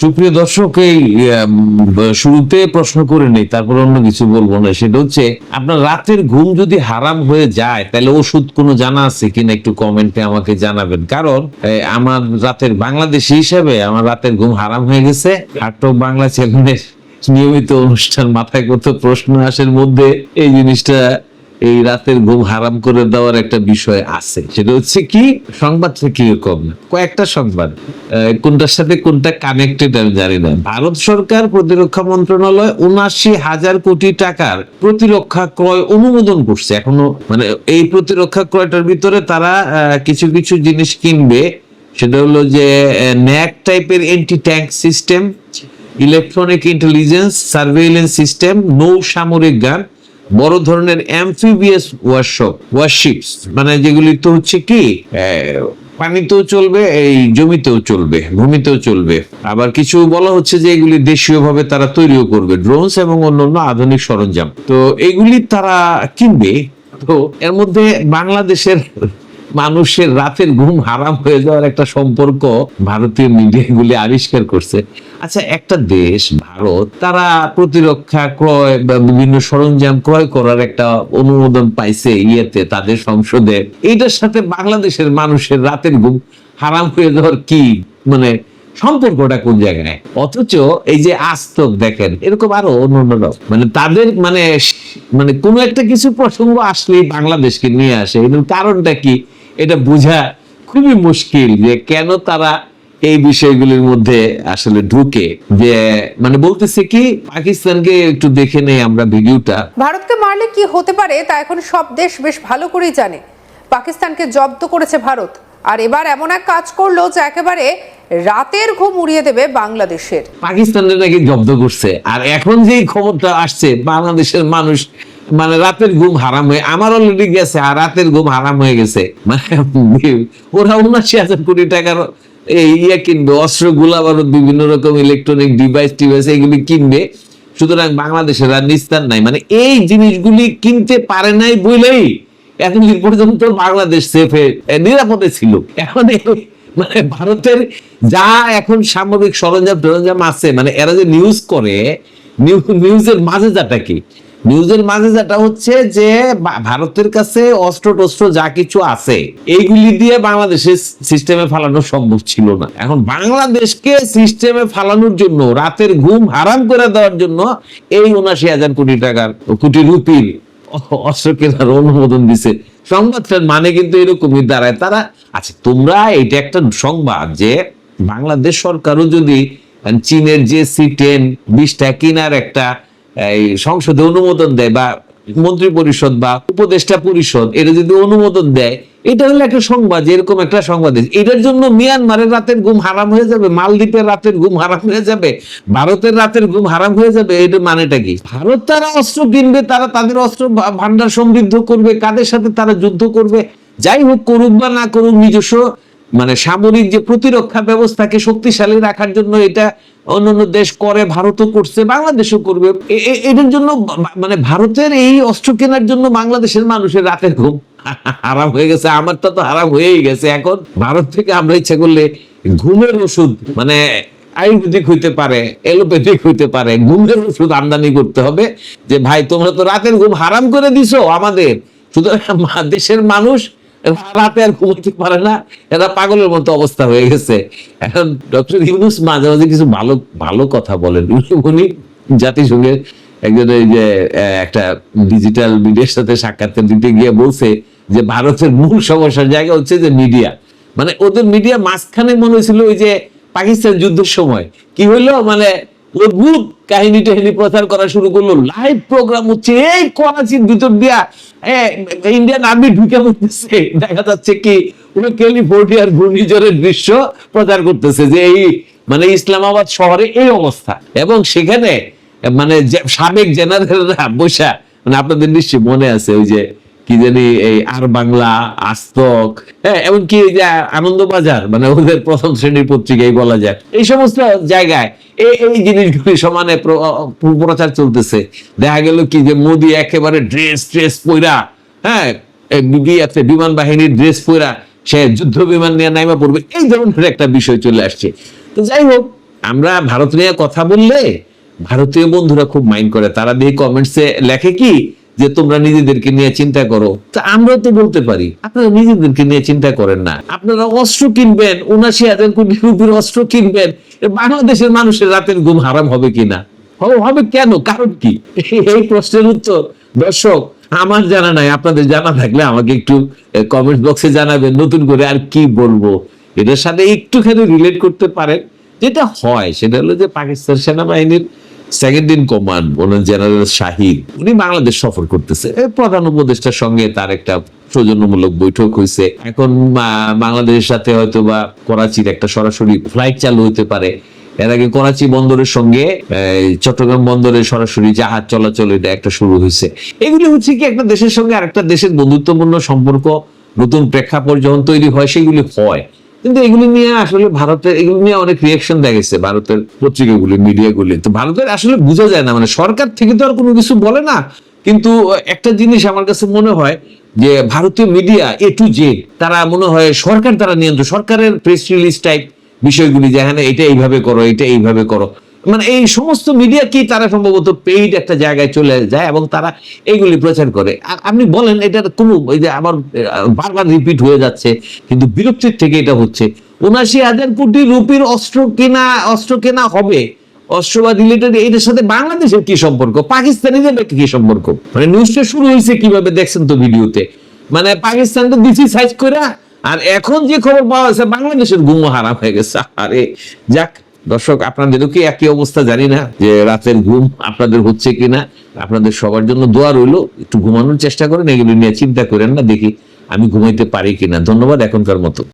সুপ্রিয় দর্শক, এই শুরুতে প্রশ্ন করে নেই, তারপর অন্য কিছু বলব না। সেটা হচ্ছে, আপনার রাতের ঘুম যদি হারাম হয়ে যায়, তাহলে ওষুধ কোনো জানা আছে কিনা একটু কমেন্টে আমাকে জানাবেন। কারণ আমার রাতের বাংলাদেশি হিসাবে আমার রাতের ঘুম হারাম হয়ে গেছে। হাটক বাংলা চ্যানেলের নিয়মিত অনুষ্ঠান মাথায় কত প্রশ্ন আসের মধ্যে এই জিনিসটা এই রাতের ঘুম হারাম করে দেওয়ার একটা বিষয় আছে। সেটা হচ্ছে কি? সংবাদটা কীরকম কয়েকটা সংবাদ। কোনটার সাথে কোনটা কানেক্টেড আমি জানি না। ভারত সরকার প্রতিরক্ষা মন্ত্রণালয় উনাশি হাজার কোটি টাকার প্রতিরক্ষা ক্রয় অনুমোদন করছে। এখনও মানে এই প্রতিরক্ষা ক্রয়টার ভিতরে তারা কিছু কিছু জিনিস কিনবে। সেটা হলো যে ন্যাক টাইপের anti tank system electronic intelligence surveillance system নৌ সামরিক গান বড় ধরনের অ্যামফিবিয়াস ওয়ার্শপ ওয়ারশিপস মানে যেগুলি তো হচ্ছে কি পানিতেও চলবে, এই জমিতেও চলবে, ভূমিতেও চলবে। আবার কিছু বলা হচ্ছে যে এগুলি দেশীয় ভাবে তারা তৈরিও করবে ড্রোনস এবং অন্যান্য আধুনিক সরঞ্জাম। তো এগুলি তারা কিনবে, তো এর মধ্যে বাংলাদেশের মানুষের রাতের ঘুম হারাম হয়ে যাওয়ার একটা সম্পর্ক ভারতীয় মিডিয়াগুলি আবিষ্কার করছে। আচ্ছা একটা দেশ, ভারত, তারা প্রতিরক্ষা ক্রয় বা বিভিন্ন সরঞ্জাম ক্রয় করার একটা অনুমোদন পাইছে ইয়েতে, তাদের সংসদে। এইটার সাথে বাংলাদেশের মানুষের রাতের ঘুম হারাম হয়ে যাওয়ার কি মানে সম্পর্কটা কোন জায়গায়? অথচ এই যে আস্তক দেখেন, এরকম আরও অন্য মানে তাদের মানে মানে কোনো একটা কিছু প্রসঙ্গ আসলেই বাংলাদেশকে নিয়ে আসে। এর কারণটা কি? এটা বোঝা খুবই মুশকিল যে কেন তারা এই বিষয়গুলির মধ্যে আসলে ঢুকে। যে মানে বলতেছে কি পাকিস্তানকে একটু দেখে নেই আমরা ভিডিওটা। ভারতকে মারলে কি হতে পারে তা এখন সব দেশ বেশ ভালো করেই জানে। পাকিস্তানকে জব্দ করেছে ভারত। আর এবার এমন এক কাজ করল যা একেবারে রাতের ঘুম উড়িয়ে দেবে বাংলাদেশের। পাকিস্তানের নাকি জব্দ করছে। আর এখন যে খবরটা আসছে বাংলাদেশের মানুষ মানে রাতের ঘুম হারাম হয়ে আমার অলরেডি গেছে, আর রাতের ঘুম হারাম হয়ে গেছে। মানে ওরা উনাশি হাজার কোটি টাকার এই ইয়ে কিনবে, অস্ত্র গোলা বারুদ বিভিন্ন রকম ইলেকট্রনিক ডিভাইস টিভাইস, এগুলি কিনবে। সুতরাং বাংলাদেশের আর নিস্তার নাই। মানে এই জিনিসগুলি কিনতে পারে নাই বলেই এতদিন পর্যন্ত বাংলাদেশ সেফে নিরাপদে ছিল। এখন মানে ভারতের যা এখন সামরিক সরঞ্জাম টরঞ্জাম আছে মানে এরা যে নিউজ করে নিউ- নিউজের মাঝে যাটা কি নিউজের মাঝে যেটা হচ্ছে যে ভারতের কাছে অস্ত্র টস্ত্র যা কিছু আছে এইগুলি দিয়ে বাংলাদেশের সিস্টেমে ফালানো সম্ভব ছিল না। এখন বাংলাদেশকে সিস্টেমে ফালানোর জন্য, রাতের ঘুম হারাম করে দেওয়ার জন্য এই উনাশি হাজার কোটি টাকার, কোটি রুপির অস্ত্র কেনার অনুমোদন দিছে। সংবাদটার মানে কিন্তু এরকমই দাঁড়ায়। তারা আচ্ছা তোমরা, এটা একটা সংবাদ যে বাংলাদেশ সরকারও যদি চীনের যে সি টেন, বিশটা কিনার একটা এই সংসদে অনুমোদন দেয় বা মন্ত্রী পরিষদ বা উপদেষ্টা পরিষদ এটা যদি অনুমোদন দেয়, এটা হলো একটা সংবাদ, এরকম একটা সংবাদ এটার জন্য মিয়ানমারের রাতের ঘুম হারাম হয়ে যাবে, মালদ্বীপের রাতের ঘুম হারাম হয়ে যাবে, ভারতের রাতের ঘুম হারাম হয়ে যাবে এটা মানেটা কি? ভারত তারা অস্ত্র কিনবে, তারা তাদের অস্ত্র ভান্ডার সমৃদ্ধ করবে, কাদের সাথে তারা যুদ্ধ করবে? যাই হোক, করুক বা না করুক, নিজস্ব মানে সামরিক যে প্রতিরক্ষা ব্যবস্থাকে শক্তিশালী রাখার জন্য এটা অন্যান্য দেশ করে, ভারতও করছে, বাংলাদেশও করবে। এটার জন্য মানে ভারতের এই অস্ত্র কেনার জন্য বাংলাদেশের মানুষের রাতের ঘুম হারাম হয়ে গেছে। আমারটা তো হারাম হয়েই গেছে। এখন ভারত থেকে আমরা ইচ্ছা করলে ঘুমের ওষুধ মানে আয়ুর্বেদিক হইতে পারে এলোপ্যাথিক হইতে পারে, ঘুমের ওষুধ আমদানি করতে হবে যে, ভাই, তোমরা তো রাতের ঘুম হারাম করে দিছো আমাদের। সুতরাং দেশের মানুষ রাতে আর ঘুমোতে পারে না। এরা পাগলের মতো অবস্থা হয়ে গেছে। এখন ডক্টর ইউনুস মাঝে মাঝে কিছু ভালো ভালো কথা বলেন। উনি- জাতিসংঘের একজন এই যে একটা ডিজিটাল মিডিয়ার সাথে সাক্ষাৎকার দিতে গিয়ে বলছে যে, ভারতের মূল সমস্যার জায়গা হচ্ছে যে মিডিয়া মানে ওদের মিডিয়া মাঝখানে মনে হয়েছিল ওই যে, পাকিস্তান যুদ্ধের সময়। কি হইল? মানে অদ্ভুত কাহিনী টাহিনী প্রচার করা শুরু করল। লাইভ প্রোগ্রাম হচ্ছে এই করাচির ভিতর দিয়া। ইন্ডিয়ান আর্মি ঢুকে পড়তেছে দেখা যাচ্ছে কি ওরা ক্যালিফোর্নিয়ার ঘূর্ণিঝড়ের দৃশ্য প্রচার করতেছে যে এই মানে ইসলামাবাদ শহরে এই অবস্থা। এবং সেখানে মানে সাবেক জেনারেলরা বসা মানে আপনাদের নিশ্চয়ই মনে আছে ওই যে কি জানি এই আর বাংলা, আস্তক হ্যাঁ এমনকি এই যে আনন্দবাজার মানে ওদের প্রথম শ্রেণির পত্রিকাই বলা যায়। এই সমস্ত জায়গায় এই এই জিনিসগুলি সমানে প্র- প্র- প্রচার চলতেছে। দেখা গেল কি যে মোদি একেবারে ড্রেস, ট্রেস পইরা হ্যাঁ বিবিএফে বিমান বাহিনীর ড্রেস পইরা সে যুদ্ধ বিমান নিয়ে নাইমা পড়বে, এই ধরনের একটা বিষয় চলে আসছে। তো যাই হোক, আমরা ভারত নিয়ে কথা বললে ভারতীয় বন্ধুরা খুব মাইন্ড করে, তারা দিয়ে কমেন্টসে লেখে কি যে তোমরা নিজেদেরকে নিয়ে চিন্তা করো, তা আমরাও তো বলতে পারি। আপনারা নিজেদেরকে নিয়ে চিন্তা করেন না। আপনারা অস্ত্র কিনবেন, উনাশি হাজার কোটি রুপির অস্ত্র কিনবেন বাংলাদেশের মানুষের রাতের ঘুম হারাম হবে কিনা? হবে কেন? কারণ কি? এই প্রশ্নের উত্তর। দর্শক, আমার জানা নাই, আপনাদের জানা থাকলে আমাকে একটু কমেন্ট বক্সে জানাবেন, নতুন করে আর কি বলব। এটার সাথে একটুখানি রিলেট করতে পারেন। যেটা হয়, সেটা হলো যে পাকিস্তান সেনাবাহিনীর second in command general Shahid, উনি বাংলাদেশ সফর করতেছে। প্রধান উপদেষ্টার সঙ্গে তার একটা সৌজন্যমূলক বৈঠক হয়েছে এখন বাংলাদেশের সাথে হয়তো বা করাচির একটা সরাসরি ফ্লাইট চালু হতে পারে। এর আগে করাচি বন্দরের সঙ্গে চট্টগ্রাম বন্দরে সরাসরি জাহাজ চলাচল এটা একটা শুরু হয়েছে এগুলি হচ্ছে কি একটা দেশের সঙ্গে আরেকটা দেশের বন্ধুত্বপূর্ণ সম্পর্ক, নতুন প্রেক্ষাপট যখন তৈরি হয়, সেগুলি হয়। কিন্তু এগুলি নিয়ে আসলে ভারতের এগুলি নিয়ে অনেক রিয়াকশন দেখা গেছে ভারতের পত্রিকাগুলি মিডিয়াগুলি তো ভারতের আসলে বোঝা যায় না মানে সরকার থেকে তো আর কোনো কিছু বলে না। কিন্তু একটা জিনিস আমার কাছে মনে হয় যে ভারতীয় মিডিয়া এ টু জেড তারা মনে হয় সরকার তারা নিয়ন্ত্রণ সরকারের প্রেস রিলিজ টাইপ বিষয়গুলি যেখানে এটা এইভাবে করো, এটা এইভাবে করো। মানে এই সমস্ত মিডিয়া কি তারা সম্ভবত পেইড একটা জায়গায় চলে যায় এবং তারা এইগুলি প্রচার করে? আপনি বলেন, এটার কোনো এই যে আবার বারবার রিপিট হয়ে যাচ্ছে, কিন্তু বিরক্তির থেকে এটা হচ্ছে। উনাশি হাজার কোটি রুপির অস্ত্র কেনা অস্ত্র কেনা হবে? রিলেটেড এটার সাথে বাংলাদেশের কি সম্পর্ক? পাকিস্তানিদের কি সম্পর্ক? মানে নিউজটা শুরু হয়েছে কীভাবে দেখছেন তো ভিডিওতে? মানে পাকিস্তান তো দিছি সাইজ করে আর এখন যে খবর পাওয়া যাচ্ছে বাংলাদেশের গুম হারাম হয়ে গেছে। আরে, যাক। দর্শক, আপনাদেরও কি একই অবস্থা? জানি না যে রাতের ঘুম আপনাদের হচ্ছে কিনা। আপনাদের সবার জন্য দোয়া রইল, একটু ঘুমানোর চেষ্টা করেন, এগুলো নিয়ে চিন্তা করেন না, দেখি আমি ঘুমাইতে পারি কিনা। ধন্যবাদ এখনকার মতো।